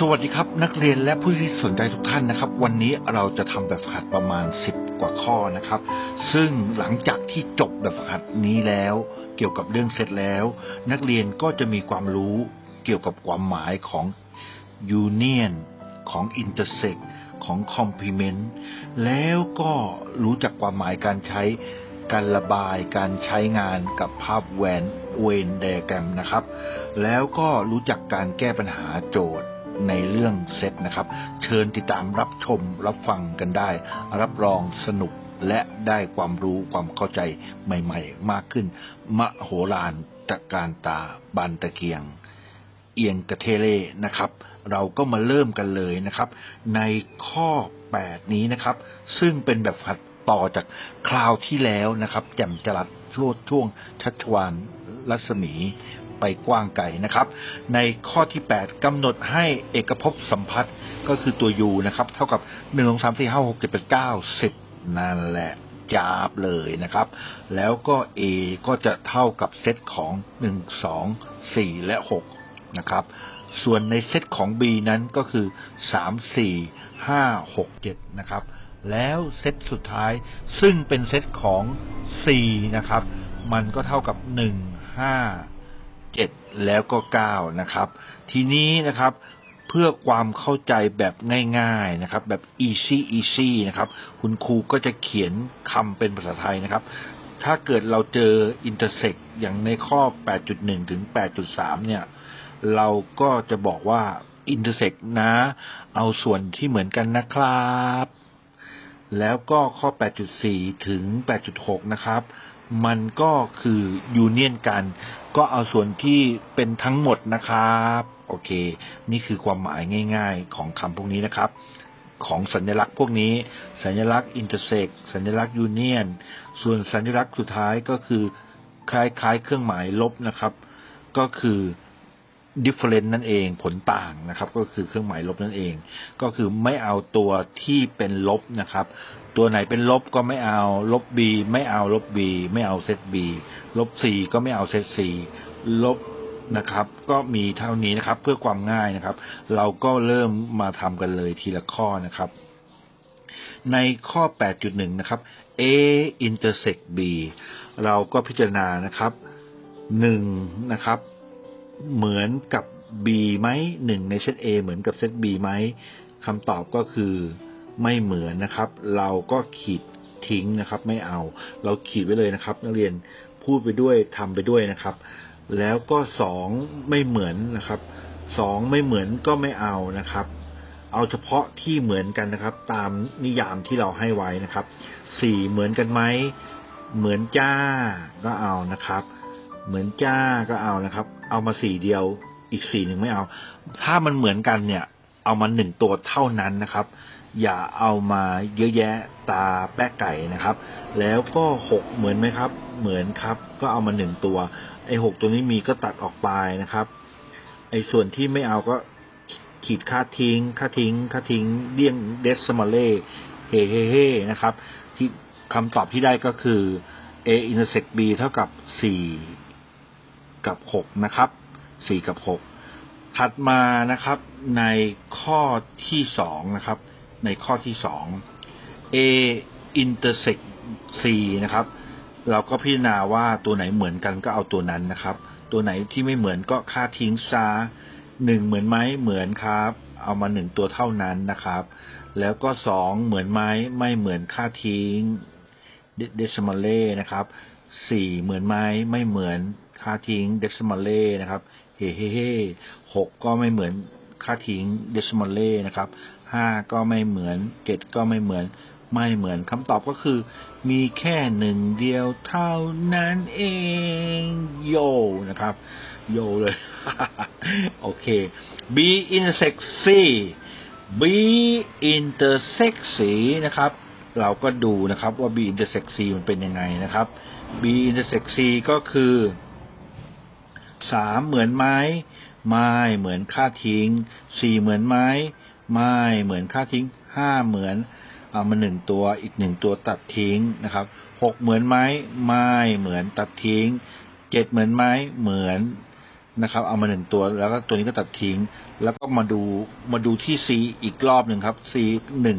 สวัสดีครับ นักเรียนและผู้ที่สนใจทุกท่านนะครับ วันนี้เราจะทำแบบฝึกหัดประมาณ 10 กว่าข้อนะครับ ซึ่งหลังจากที่จบแบบฝึกหัดนี้แล้ว เกี่ยวกับเรื่องเสร็จแล้ว นักเรียนก็จะมีความรู้เกี่ยวกับความหมายของ union ของ intersect ของ complement แล้วก็รู้จักความหมายการใช้การระบายการใช้งานกับภาพแวนเวนไดแกรมนะครับ แล้วก็รู้จักการแก้ปัญหาโจทย์ ในเรื่องเซตนะครับ เชิญติดตามรับชมรับฟังกันได้ รับรองสนุกและได้ความรู้ความเข้าใจใหม่ ๆ มากขึ้น มโหฬารตะการตาบานตะเกียง เอียงกระเทเลนะครับ เราก็มาเริ่มกันเลยนะครับ ในข้อ 8 นี้นะครับ ซึ่งเป็นแบบหัดต่อจากคราวที่แล้วนะครับแจ่มจรัสช่วช่วงชัชวานรัศมี ไปกว้างไกลนะครับ ในข้อที่ 8กำหนดให้เอกภพสัมพัทธ์ก็คือตัว u นะครับ เท่ากับ1 2 3 4 5 6 7 8 9 10นั่นแหละจาบเลยนะครับ แล้วก็ a ก็จะเท่ากับเซตของ 1 2 4 และ 6 นะครับ ส่วนในเซตของ B นั้นก็คือ 3 4 5 6 7 นะครับ แล้วเซตสุดท้ายซึ่งเป็นเซตของ C นะครับ มันก็เท่ากับ 1 5 7 แล้วก็ 9 นะครับ ทีนี้นะครับเพื่อความเข้าใจแบบง่ายๆนะครับ แบบ easy easy นะครับ คุณครูก็จะเขียนคำเป็นภาษาไทยนะครับ ถ้าเกิดเราเจอ intersect อย่างในข้อ 8.1 ถึง 8.3 เนี่ย เราก็จะบอกว่า intersect นะ เอาส่วนที่เหมือนกันนะครับ แล้วก็ข้อ 8.4 ถึง 8.6 นะครับ มันก็คือยูเนียนกัน ก็เอาส่วนที่เป็นทั้งหมดนะครับ โอเค นี่คือความหมายง่าย ๆ ของคำพวกนี้นะครับ ของสัญลักษณ์พวกนี้ สัญลักษณ์อินเตอร์เซ็กสัญลักษณ์ยูเนียน ส่วนสัญลักษณ์สุดท้ายก็คือคล้ายๆ เครื่องหมายลบนะครับ ก็คือ different นั่นเองผลต่างนะครับ ก็คือเครื่องหมายลบนั่นเอง ก็คือไม่เอาตัวที่เป็นลบนะครับ ตัวไหนเป็นลบก็ไม่เอาลบ b ไม่เอาลบ b ไม่เอาเซต b ลบ c ก็ไม่เอาเซต c ลบนะครับ ก็มีเท่านี้นะครับ เพื่อความง่ายนะครับ เราก็เริ่มมาทำกันเลยทีละข้อนะครับ ในข้อ 8.1 นะครับ a intersect b เราก็พิจารณานะครับ 1 นะครับ เหมือนกับ B ไหมหนึ่งในเซต A เหมือนกับเซต B ไหมคำตอบก็คือไม่เหมือนนะครับ เราก็ขีดทิ้งนะครับ ไม่เอา เราขีดไว้เลยนะครับ นักเรียนพูดไปด้วยทำไปด้วยนะครับ แล้วก็สองไม่เหมือนนะครับสองไม่เหมือนก็ไม่เอานะครับ เอาเฉพาะที่เหมือนกันนะครับ ตามนิยามที่เราให้ไว้นะครับสี่เหมือนกันไหมเหมือนจ้าก็เอานะครับ เหมือนจ้าก็เอานะครับ เอามาสีเดียว อีกสีหนึ่งไม่เอา ถ้ามันเหมือนกันเนี่ย เอามาหนึ่งตัวเท่านั้นนะครับ อย่าเอามาเยอะแยะตาแป๊ะไก่นะครับ แล้วก็หกเหมือนไหมครับ เหมือนครับ ก็เอามาหนึ่งตัว ไอ้หกตัวนี้มีก็ตัดออกไปนะครับไอ้ส่วนที่ไม่เอาก็ขีดค่าทิ้ง ค่าทิ้ง ค่าทิ้งเลี่ยงเดซมาเล่เฮเฮเฮนะครับ ที่คำตอบที่ได้ก็คือ a intersect b เท่ากับสี่ กับหกนะครับสี่กับหกถัดมานะครับในข้อที่สองนะครับ ในข้อที่สอง A intersect C นะครับ เราก็พิจารณาว่าตัวไหนเหมือนกันก็เอาตัวนั้นนะครับ ตัวไหนที่ไม่เหมือนก็ค่าทิ้งซาหนึ่งเหมือนไหมเหมือนครับ เอามาหนึ่งตัวเท่านั้นนะครับ แล้วก็สองเหมือนไหมไม่เหมือนค่าทิ้งเดซิมาเล่นะครับสี่เหมือนไหมไม่เหมือน ค่าทิ้งเดซิมาเล่นะครับเฮ้เฮ้เฮ้หกก็ไม่เหมือนค่าทิ้งเดซิมาเล่นะครับห้าก็ไม่เหมือนเจ็ดก็ไม่เหมือน ไม่เหมือนคำตอบก็คือ มีแค่หนึ่งเดียวเท่านั้นเอง โยนะครับ โยเลย โอเค B intersect C B intersect C นะครับ เราก็ดูนะครับว่า B intersect C มันเป็นยังไงนะครับ B intersect C ก็คือ สามเหมือนไหมไม่เหมือนค่าทิ้งสี่เหมือนไหมไม่เหมือนค่าทิ้งห้าเหมือนเอามาหนึ่งตัวอีกหนึ่งตัวตัดทิ้งนะครับหกเหมือนไหมไม่เหมือนตัดทิ้งเจ็ดเหมือนไหมเหมือนนะครับ เอามาหนึ่งตัวแล้วก็ตัวนี้ก็ตัดทิ้ง แล้วก็มาดูมาดูที่ C อีกรอบหนึ่งครับ C หนึ่ง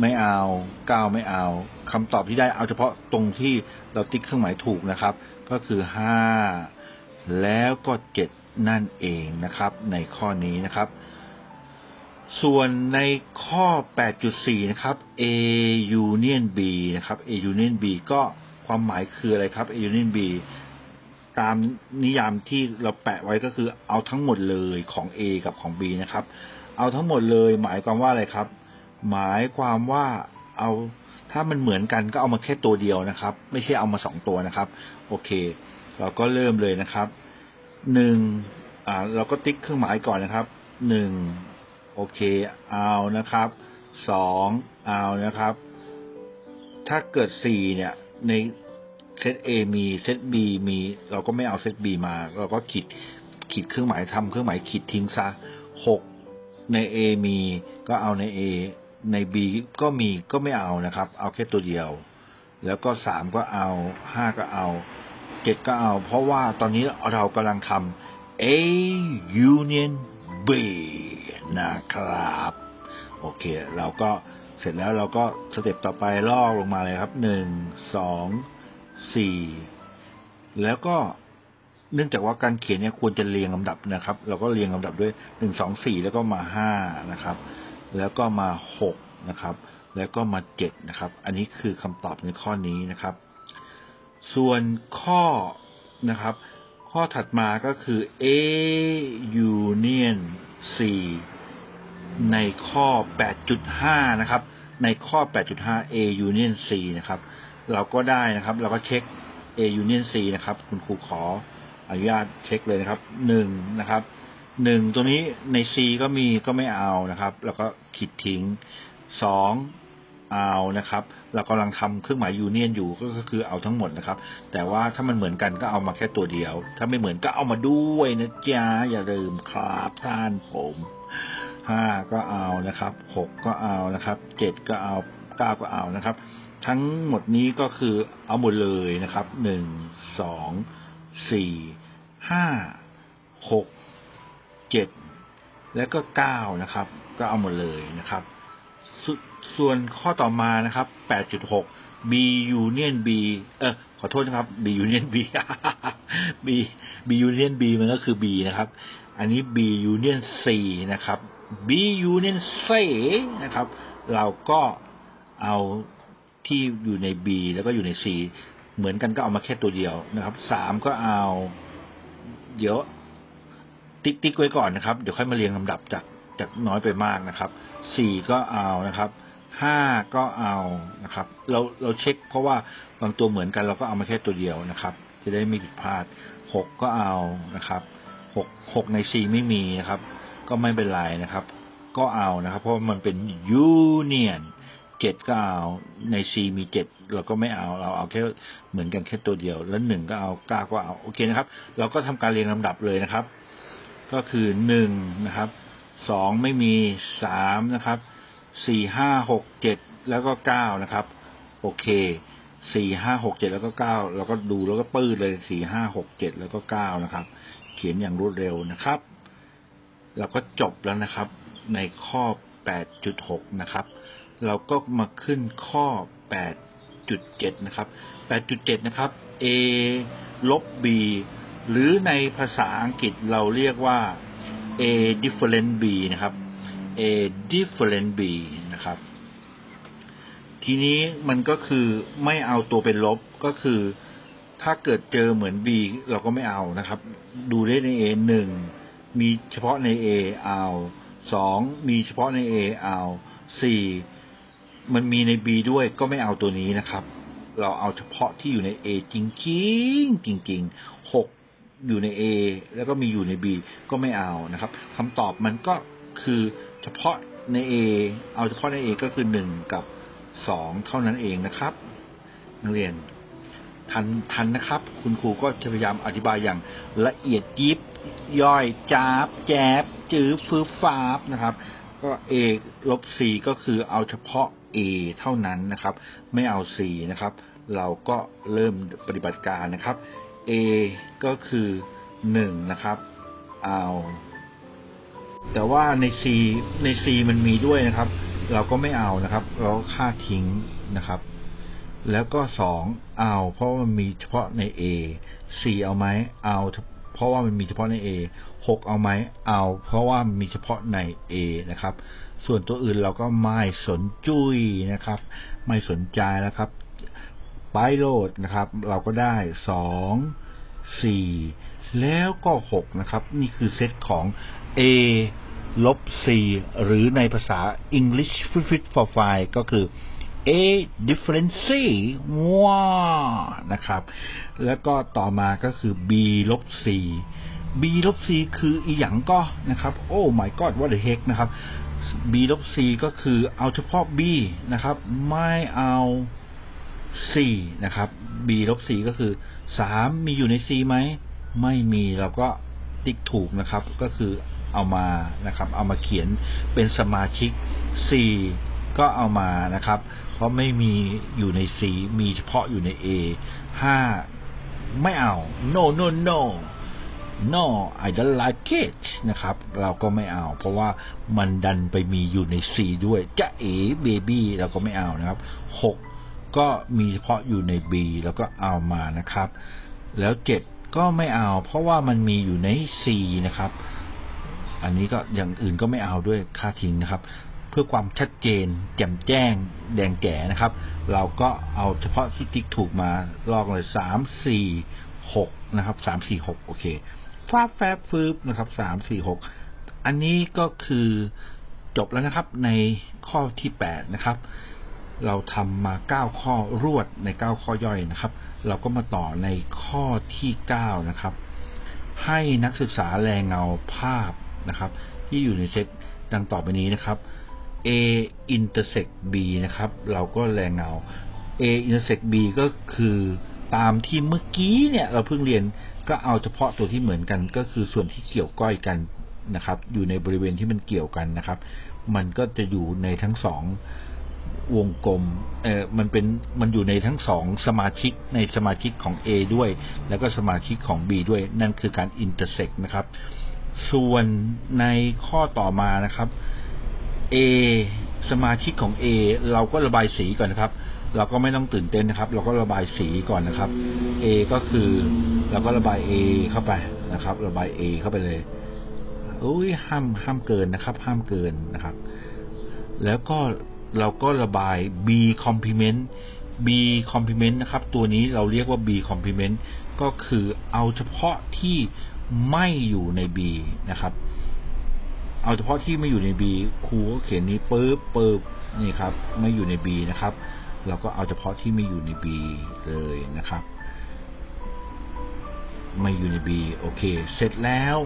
ไม่เอาเก้าไม่เอาคำตอบที่ได้เอาเฉพาะตรงที่เราติ๊กเครื่องหมายถูกนะครับ ก็คือห้า แล้วก็เจ็ดนั่นเองนะครับ ในข้อนี้นะครับ ส่วนในข้อ 8.4 นะครับ A union B นะครับ A union B ก็ความหมายคืออะไรครับ A union B ตามนิยามที่เราแปะไว้ก็คือเอาทั้งหมดเลยของ A กับของ B นะครับ เอาทั้งหมดเลย หมายความว่าอะไรครับ หมายความว่าเอา ถ้ามันเหมือนกันก็เอามาแค่ตัวเดียวนะครับ ไม่ใช่เอามาสองตัวนะครับ โอเค เราก็เริ่มเลยนะครับหนึ่งอ่าเราก็ติ๊กเครื่องหมายก่อนนะครับหนึ่งโอเคเอานะครับสองเอานะครับ ถ้าเกิดสี่เนี่ยในเซต A มีเซต B มี เราก็ไม่เอาเซต B มา เราก็ขีดขีดเครื่องหมายทำเครื่องหมายขีดทิ้งซะหกใน A มีก็เอาใน A ใน B ก็มีก็ไม่เอานะครับ เอาแค่ตัวเดียว แล้วก็สามก็เอาห้าก็เอาเจ็ดก็เอา เพราะว่าตอนนี้เรากำลังทำ A union B นะครับ โอเค เราก็เสร็จแล้วเราก็สเต็ปต่อไปลอกลงมาเลยครับหนึ่งสองสี่แล้วก็เนื่องจากว่าการเขียนเนี่ยควรจะเรียงลำดับนะครับ เราก็เรียงลำดับด้วยหนึ่งสองสี่แล้วก็มาห้านะครับ แล้วก็มาหกนะครับ แล้วก็มาเจ็ดนะครับ อันนี้คือคำตอบในข้อนี้นะครับ ส่วนข้อนะครับ ข้อถัดมาก็คือ A union C ในข้อ 8.5 นะครับ ในข้อ 8.5 A union C นะครับ เราก็ได้นะครับ เราก็เช็ค A union C นะครับ คุณครูขออนุญาตเช็คเลยนะครับหนึ่งนะครับ หนึ่งตัวนี้ใน C ก็มีก็ไม่เอานะครับ แล้วก็ขีดทิ้งสองเอานะครับ เรากำลังทำเครื่องหมายยูเนียนอยู่ก็คือเอาทั้งหมดนะครับ แต่ว่าถ้ามันเหมือนกันก็เอามาแค่ตัวเดียว ถ้าไม่เหมือนก็เอามาด้วยนะจ๊ะอย่าลืมครับท่านผมห้าก็เอานะครับหกก็เอานะครับเจ็ดก็เอาเก้าก็เอานะครับ ทั้งหมดนี้ก็คือเอาหมดเลยนะครับหนึ่งสองสี่ห้าหก เจ็ดแล้วก็เก้านะครับ ก็เอาหมดเลยนะครับสส่วนข้อต่อมานะครับ 8.6 B union B เออขอโทษนะครับ B union B B B union B มันก็คือ B นะครับ อันนี้ B union C นะครับ B union C นะครับ เราก็เอาที่อยู่ใน B แล้วก็อยู่ใน C เหมือนกันก็เอามาแค่ตัวเดียวนะครับสามก็เอา เดี๋ยว ติ๊กติ๊กไว้ก่อนนะครับ เดี๋ยวค่อยมาเรียงลำดับจากจากน้อยไปมากนะครับสี่ก็เอานะครับห้าก็เอานะครับ เราเราเช็ค เพราะว่าบางตัวเหมือนกันเราก็เอามาแค่ตัวเดียวนะครับ จะได้ไม่ผิดพลาดหกก็เอานะครับหกหกในสี่ไม่มีนะครับ ก็ไม่เป็นไรนะครับ ก็เอานะครับ เพราะมันเป็นยูเนียนเจ็ดก็เอาใน C มีเจ็ดเราก็ไม่เอาเราเอาแค่เหมือนกันแค่ตัวเดียว แล้วหนึ่งก็เอาเก้าก็เอาโอเคนะครับ เราก็ทำการเรียงลำดับเลยนะครับ ก็คือหนึ่งนะครับสองไม่มีสามนะครับสี่ห้าหกเจ็ดแล้วก็เก้านะครับ โอเคสี่ห้าหกเจ็ดแล้วก็เก้าเราก็ดูแล้วก็ปื้ดเลยสี่ห้าหกเจ็ดแล้วก็เก้านะครับ เขียนอย่างรวดเร็วนะครับ เราก็จบแล้วนะครับ ในข้อ8.6นะครับ เราก็มาขึ้นข้อ8.7นะครับ8.7นะครับ A ลบ B หรือในภาษาอังกฤษเราเรียกว่า A different B นะครับ A different B นะครับ ทีนี้มันก็คือไม่เอาตัวเป็นลบก็คือ ถ้าเกิดเจอเหมือน B เราก็ไม่เอานะครับ ดูได้ใน A หนึ่งมีเฉพาะใน A เอาสองมีเฉพาะใน A เอาสี่มันมีใน B ด้วยก็ไม่เอาตัวนี้นะครับ เราเอาเฉพาะที่อยู่ใน A จริงๆจริงๆหก อยู่ใน A แล้วก็มีอยู่ใน B ก็ไม่เอานะครับคำตอบมันก็คือเฉพาะใน A เอาเฉพาะใน A ก็คือหนึ่งกับสองเท่านั้นเองนะครับ นักเรียนทันทันนะครับ คุณครูก็จะพยายามอธิบายอย่างละเอียดยิบย่อยจาบ แจบจื้อฟื้ฟาบนะครับ ก็ A ลบ C ก็คือเอาเฉพาะ A เท่านั้นนะครับ ไม่เอา C นะครับ เราก็เริ่มปฏิบัติการนะครับ A ก็คือหนึ่งนะครับเอาแต่ว่าใน C ใน C มันมีด้วยนะครับ เราก็ไม่เอานะครับ เราค่าทิ้งนะครับ แล้วก็สองเอา เพราะมันมีเฉพาะใน A สี่เอาไหมเอา เพราะว่ามันมีเฉพาะใน A หกเอาไหมเอา เพราะว่ามันมีเฉพาะใน A นะครับ ส่วนตัวอื่นเราก็ไม่สนจุยนะครับ ไม่สนใจแล้วครับ ไปโหลดนะครับ เราก็ได้สองสี่แล้วก็หกนะครับ นี่คือเซตของ A ลบ C หรือในภาษา English Fit for Five ก็คือ A difference C ว้านะครับ แล้วก็ต่อมาก็คือ B ลบ C B ลบ C คืออีหยังก็นะครับ โอ้ my god what the heck นะครับ B ลบ C ก็คือเอาเฉพาะ B นะครับ ไม่เอา C นะครับ B ลบ C ก็คือ 3 มีอยู่ใน C ไหม ไม่มีเราก็ติ๊กถูกนะครับ ก็คือเอามานะครับ เอามาเขียนเป็นสมาชิก C ก็เอามานะครับ เพราะไม่มีอยู่ใน C มีเฉพาะอยู่ใน A 5 ไม่เอา no no no no I don't like it นะครับ เราก็ไม่เอา เพราะว่ามันดันไปมีอยู่ใน C ด้วยจะเอ๋เบบี้เราก็ไม่เอานะครับ 6 ก็มีเฉพาะอยู่ใน B แล้วก็เอามานะครับ แล้ว 7 ก็ไม่เอา เพราะว่ามันมีอยู่ใน C นะครับ อันนี้ก็อย่างอื่นก็ไม่เอาด้วยค่าทิ้งนะครับ เพื่อความชัดเจน แจ่มแจ้ง แดงแก่นะครับ เราก็เอาเฉพาะที่ติ๊กถูกมาลอกเลยสามสี่หกนะครับสามสี่หกโอเคฟาแฟบฟืบนะครับสามสี่หกอันนี้ก็คือจบแล้วนะครับในข้อที่แปดนะครับ เราทำมาเก้าข้อรวดในเก้าข้อย่อยนะครับ เราก็มาต่อในข้อที่เก้านะครับ ให้นักศึกษาแรงเงาภาพนะครับ ที่อยู่ในเซตดังต่อไปนี้นะครับ A intersect B นะครับ เราก็แรงเงา A intersect B ก็คือตามที่เมื่อกี้เนี่ยเราเพิ่งเรียนก็เอาเฉพาะตัวที่เหมือนกันก็คือส่วนที่เกี่ยวก้อยกันนะครับ อยู่ในบริเวณที่มันเกี่ยวกันนะครับ มันก็จะอยู่ในทั้งสอง วงกลมเออมันเป็นมันอยู่ในทั้งสองสมาชิกในสมาชิกของ A ด้วย แล้วก็สมาชิกของ B ด้วย นั่นคือการ intersect นะครับ ส่วนในข้อต่อมานะครับ A สมาชิกของ A เราก็ระบายสีก่อนนะครับ เราก็ไม่ต้องตื่นเต้นนะครับ เราก็ระบายสีก่อนนะครับ A ก็คือเราก็ระบาย A เข้าไปนะครับ ระบาย A เข้าไปเลยอุ้ยห้ามห้ามเกินนะครับ ห้ามเกินนะครับ แล้วก็ เราก็ระบาย B complement B complement นะครับ ตัวนี้เราเรียกว่า B complement ก็คือเอาเฉพาะที่ไม่อยู่ใน B นะครับ เอาเฉพาะที่ไม่อยู่ใน B ครูก็เขียนนี้ปึ๊บปึ๊บนี่ครับ ไม่อยู่ใน B นะครับ เราก็เอาเฉพาะที่ไม่อยู่ใน B เลยนะครับ ไม่อยู่ใน B โอเค เสร็จแล้ว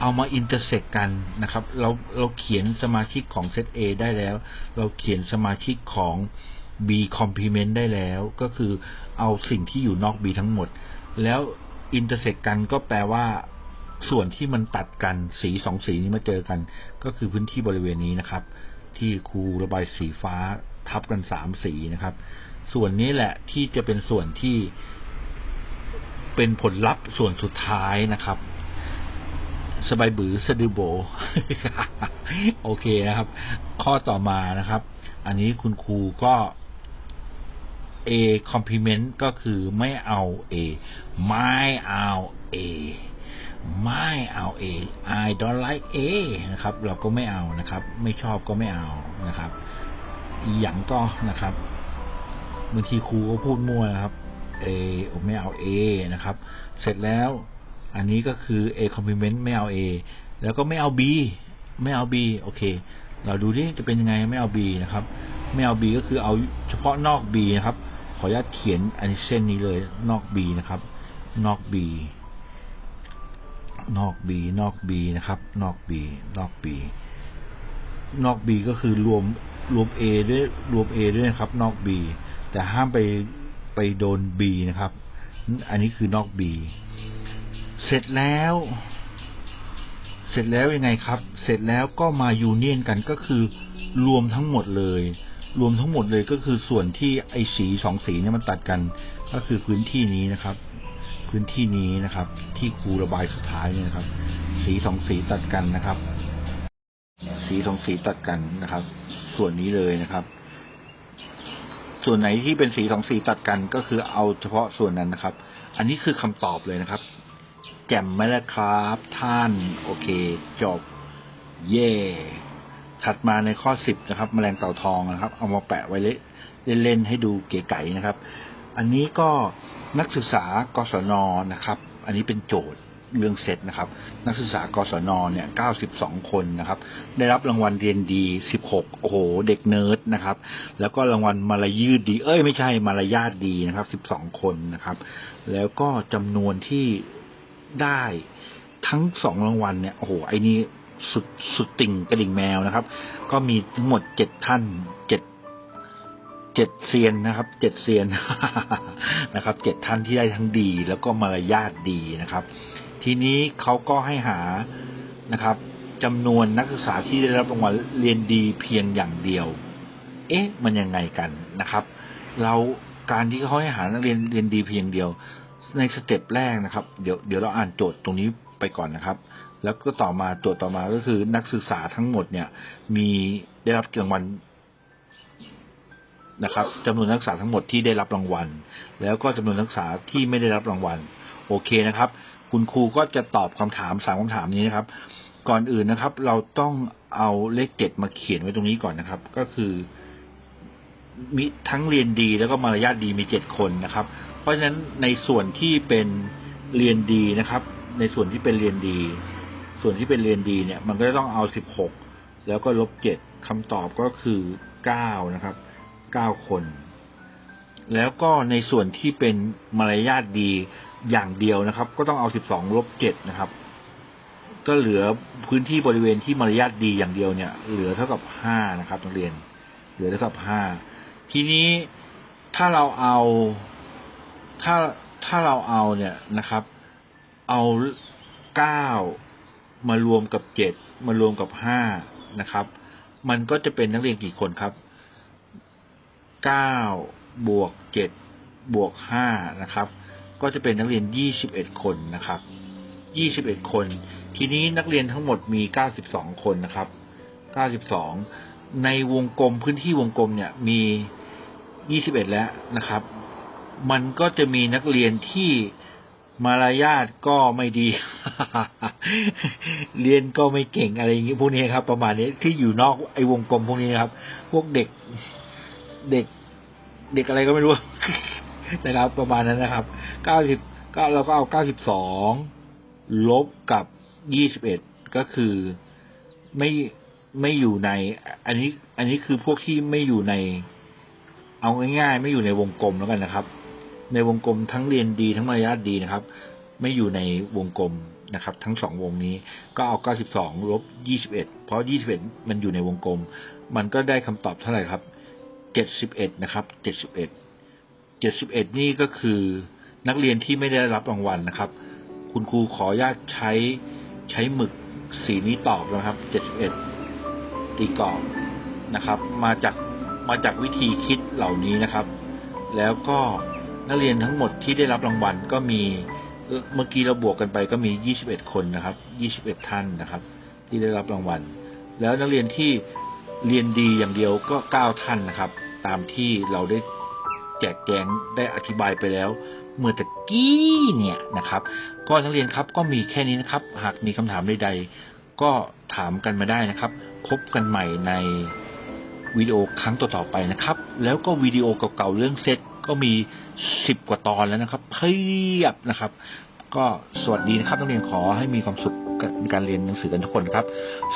เอามาอินเตอร์เซกกันนะครับ เราเราเขียนสมาชิกของเซต A ได้แล้ว เราเขียนสมาชิกของ B complement ได้แล้ว ก็คือเอาสิ่งที่อยู่นอก B ทั้งหมด แล้วอินเตอร์เซกกันก็แปลว่าส่วนที่มันตัดกันสีสองสีนี้มาเจอกัน ก็คือพื้นที่บริเวณนี้นะครับ ที่ครูระบายสีฟ้าทับกันสามสีนะครับ ส่วนนี้แหละที่จะเป็นส่วนที่เป็นผลลัพธ์ส่วนสุดท้ายนะครับ สบายบือสะดือโบ โอเคนะครับ ข้อต่อมานะครับ อันนี้คุณครูก็ A complement ก็คือไม่เอา A ไม่เอา A ไม่เอา A I don't like A นะครับ เราก็ไม่เอานะครับ ไม่ชอบก็ไม่เอานะครับอีหยังก็นะครับบางทีครูก็พูดมั่วนะครับ A ผมไม่เอา A นะครับ เสร็จแล้ว อันนี้ก็คือ A complement ไม่เอา A แล้วก็ไม่เอา B ไม่เอา B โอเค เราดูดิจะเป็นยังไงไม่เอา B นะครับ ไม่เอา B ก็คือเอาเฉพาะนอก B นะครับ ขออนุญาตเขียนอันนี้เส้นนี้เลยนอก B นะครับ นอก B นอก B นอก B นะครับ นอก B นอก B นอก B ก็คือรวมรวม A ด้วยรวม A ด้วยนะครับ นอก B แต่ห้ามไปไปโดน B นะครับ อันนี้คือนอก B เสร็จแล้ว เสร็จแล้วยังไงครับ เสร็จแล้วก็มายูเนียนกันก็คือรวมทั้งหมดเลย รวมทั้งหมดเลยก็คือส่วนที่ไอ้สีสองสีเนี่ยมันตัดกัน ก็คือพื้นที่นี้นะครับ พื้นที่นี้นะครับ ที่ครูระบายสุดท้ายเนี่ยนะครับ สีสองสีตัดกันนะครับ สีสองสีตัดกันนะครับ ส่วนนี้เลยนะครับส่วนไหนที่เป็นสีสองสีตัดกันก็คือเอาเฉพาะส่วนนั้นนะครับ อันนี้คือคำตอบเลยนะครับ แจ่มไหมล่ะครับ ท่าน โอเค จบ เย่ถัดมาในข้อสิบนะครับแมลงเต่าทองนะครับ เอามาแปะไว้เล่นๆให้ดูเก๋ไก่นะครับ อันนี้ก็นักศึกษากศนนะครับ อันนี้เป็นโจทย์เรื่องเซตนะครับ นักศึกษากศนเนี่ย92คนนะครับ ได้รับรางวัลเรียนดี16โอ้โห เด็กเนิร์ดนะครับ แล้วก็รางวัลมารยืดดี เอ้ยไม่ใช่มารยาทดีนะครับ12คนนะครับ แล้วก็จำนวนที่ ได้ทั้งสองรางวัลเนี่ยโอ้โหไอ้นี่สุดสุดติ่งกระดิ่งแมวนะครับ ก็มีทั้งหมดเจ็ดท่านเจ็ดเจ็ดเซียนนะครับเจ็ดเซียนนะครับเจ็ดท่านที่ได้ทั้งดี แล้วก็มารยาทดีนะครับ ทีนี้เขาก็ให้หานะครับจำนวนนักศึกษาที่ได้รับรางวัลเรียนดีเพียงอย่างเดียว เอ๊ะ มันยังไงกันนะครับ เราการที่เขาให้หานักเรียนเรียนดีเพียงเดียว ในสเต็ปแรกนะครับ เดี๋ยวเดี๋ยวเราอ่านโจทย์ตรงนี้ไปก่อนนะครับ แล้วก็ต่อมาโจทย์ต่อมาก็คือนักศึกษาทั้งหมดเนี่ย มีได้รับรางวัลนะครับจำนวนนักศึกษาทั้งหมดที่ได้รับรางวัล แล้วก็จำนวนนักศึกษาที่ไม่ได้รับรางวัล โอเคนะครับ คุณครูก็จะตอบคำถามสามคำถามนี้นะครับ ก่อนอื่นนะครับ เราต้องเอาเลขเจ็ดมาเขียนไว้ตรงนี้ก่อนนะครับ ก็คือ มีทั้งเรียนดีแล้วก็มารยาทดีมีเจ็ดคนนะครับ เพราะฉะนั้นในส่วนที่เป็นเรียนดีนะครับ ในส่วนที่เป็นเรียนดี ส่วนที่เป็นเรียนดีเนี่ย มันก็จะต้องเอาสิบหกแล้วก็ลบเจ็ดคำตอบก็คือเก้านะครับเก้าคน แล้วก็ในส่วนที่เป็นมารยาทดีอย่างเดียวนะครับ ก็ต้องเอาสิบสองลบเจ็ดนะครับ ก็เหลือพื้นที่บริเวณที่มารยาทดีอย่างเดียวเนี่ย เหลือเท่ากับห้านะครับนักเรียน เหลือเท่ากับห้า ทีนี้ถ้าเราเอาถ้าถ้าเราเอาเนี่ยนะครับ เอาเก้ามารวมกับเจ็ดมารวมกับห้านะครับ มันก็จะเป็นนักเรียนกี่คนครับเก้าบวกเจ็ดบวกห้านะครับ ก็จะเป็นนักเรียนยี่สิบเอ็ดคนนะครับยี่สิบเอ็ดคน ทีนี้นักเรียนทั้งหมดมีเก้าสิบสองคนนะครับเก้าสิบสองในวงกลมพื้นที่วงกลมเนี่ยมี ยี่สิบเอ็ดแล้วนะครับ มันก็จะมีนักเรียนที่มารยาทก็ไม่ดี เรียนก็ไม่เก่งอะไรอย่างนี้พวกนี้ครับ ประมาณนี้ที่อยู่นอกไอ้วงกลมพวกนี้นะครับ พวกเด็กเด็ก เด็กอะไรก็ไม่รู้นะครับ ประมาณนั้นนะครับเก้าสิบก็เราก็เอาเก้าสิบสองลบกับยี่สิบเอ็ดก็คือไม่ไม่อยู่ใน อันนี้ อันนี้คือพวกที่ไม่อยู่ใน เอาง่ายๆ ไม่อยู่ในวงกลมแล้วกันนะครับ ในวงกลมทั้งเรียนดีทั้งมารยาทดีนะครับ ไม่อยู่ในวงกลมนะครับ ทั้งสองวงนี้ก็เอา 92ลบ21 เพราะ 21 มันอยู่ในวงกลม มันก็ได้คำตอบเท่าไหร่ครับ 71 นะครับ 71 71 นี่ก็คือนักเรียนที่ไม่ได้รับรางวัลนะครับ คุณครูขออนุญาตใช้ใช้หมึกสีนี้ตอบนะครับ 71 ตีกรอบนะครับ มาจาก มาจากวิธีคิดเหล่านี้นะครับ แล้วก็นักเรียนทั้งหมดที่ได้รับรางวัลก็มีเมื่อกี้เราบวกกันไปก็มี 21 คนนะครับ 21 ท่านนะครับ ที่ได้รับรางวัล แล้วนักเรียนที่เรียนดีอย่างเดียวก็ 9 ท่านนะครับ ตามที่เราได้แจกแจงได้อธิบายไปแล้ว เมื่อตะกี้เนี่ยนะครับ ก็นักเรียนครับก็มีแค่นี้นะครับ หากมีคำถามใดๆก็ถามกันมาได้นะครับ พบกันใหม่ใน วิดีโอครั้งต่อๆไปนะครับ แล้วก็วิดีโอเก่าๆเรื่องเซตก็มีสิบกว่าตอนแล้วนะครับเพียบนะครับ ก็สวัสดีนะครับนักเรียนขอให้มีความสุขกับการเรียนหนังสือกันทุกคนครับ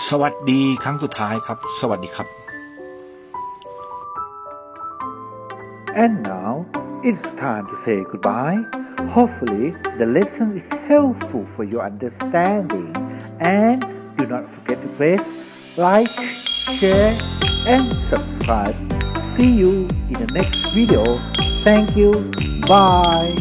สวัสดีครั้งสุดท้ายครับ สวัสดีครับ And now it's time to say goodbye. Hopefully, the lesson is helpful for your understanding. And do not forget to press like, share, and subscribe. See you in the next video. Thank you. Bye.